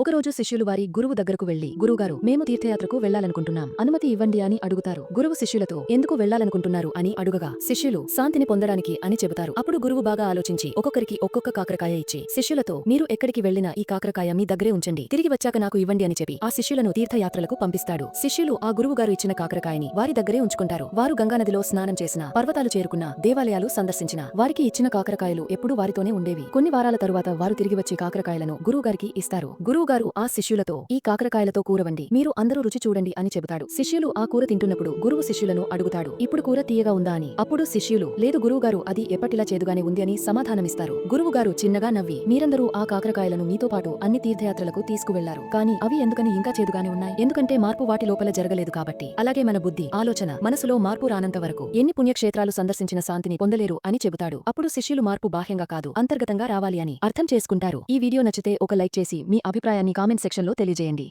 ఒకరోజు శిష్యులు వారి గురువు దగ్గరకు వెళ్ళి గురువుగారు మేము తీర్థయాత్రకు వెళ్ళాలనుకుంటున్నాం అనుమతి ఇవ్వండి అని అడుగుతారు. గురువు శిష్యులతో ఎందుకు వెళ్ళాలనుకుంటున్నారు అని అడుగగా శిష్యులు శాంతిని పొందడానికి అని చెబుతారు. అప్పుడు గురువు బాగా ఆలోచించి ఒక్కొక్కరికి ఒక్కొక్క కాకరకాయ ఇచ్చి శిష్యులతో మీరు ఎక్కడికి వెళ్ళినా ఈ కాకరకాయ మీ దగ్గరే ఉంచండి. తిరిగి వచ్చాక నాకు ఇవ్వండి అని చెప్పి ఆ శిష్యులను తీర్థయాత్రలకు పంపిస్తాడు. శిష్యులు ఆ గురువు గారు ఇచ్చిన కాకరకాయని వారి దగ్గరే ఉంచుకుంటారు. వారు గంగానదిలో స్నానం చేసిన పర్వతాలు చేరుకున్న దేవాలయాలు సందర్శించిన వారికి ఇచ్చిన కాకరకాయలు ఎప్పుడూ వారితోనే ఉండేవి. కొన్ని వారాల తరువాత వారు తిరిగి వచ్చి కాకరకాయలను గురువు గారికి ఇస్తారు. గురువు గారు ఆ శిష్యులతో ఈ కాకరకాయలతో కూరవండి. మీరు అందరూ రుచి చూడండి అని చెబుతాడు. శిష్యులు ఆ కూర తింటున్నప్పుడు గురువు శిష్యులను అడుగుతాడు ఇప్పుడు కూర తీయగా ఉందా? అని. అప్పుడు శిష్యులు లేదు గురువు గారు అది ఎప్పటిలా చేదుగానే ఉంది అని సమాధానమిస్తారు. గురువు గారు చిన్నగా నవ్వి మీరందరూ ఆ కాకరకాయలను మీతో పాటు అన్ని తీర్థయాత్రలకు తీసుకువెళ్ళారు. కానీ అవి ఎందుకని ఇంకా చేదుగానే ఉన్నాయి? ఎందుకంటే మార్పు వాటి లోపల జరగలేదు కాబట్టి. అలాగే మన బుద్ధి ఆలోచన మనసులో మార్పు రానంత వరకు ఎన్ని పుణ్యక్షేత్రాలు సందర్శించిన శాంతిని పొందలేరు అని చెబుతాడు. అప్పుడు శిష్యులు మార్పు బాహ్యంగా కాదు అంతర్గతంగా రావాలి అని అర్థం చేసుకుంటారు. ఈ వీడియో నచ్చితే ఒక లైక్ చేసి మీ అభిప్రాయం అభిప్రాయాన్ని కామెంట్ సెక్షన్లో తెలియజేయండి.